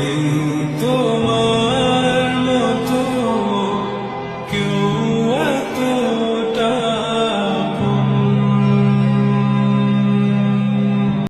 আমি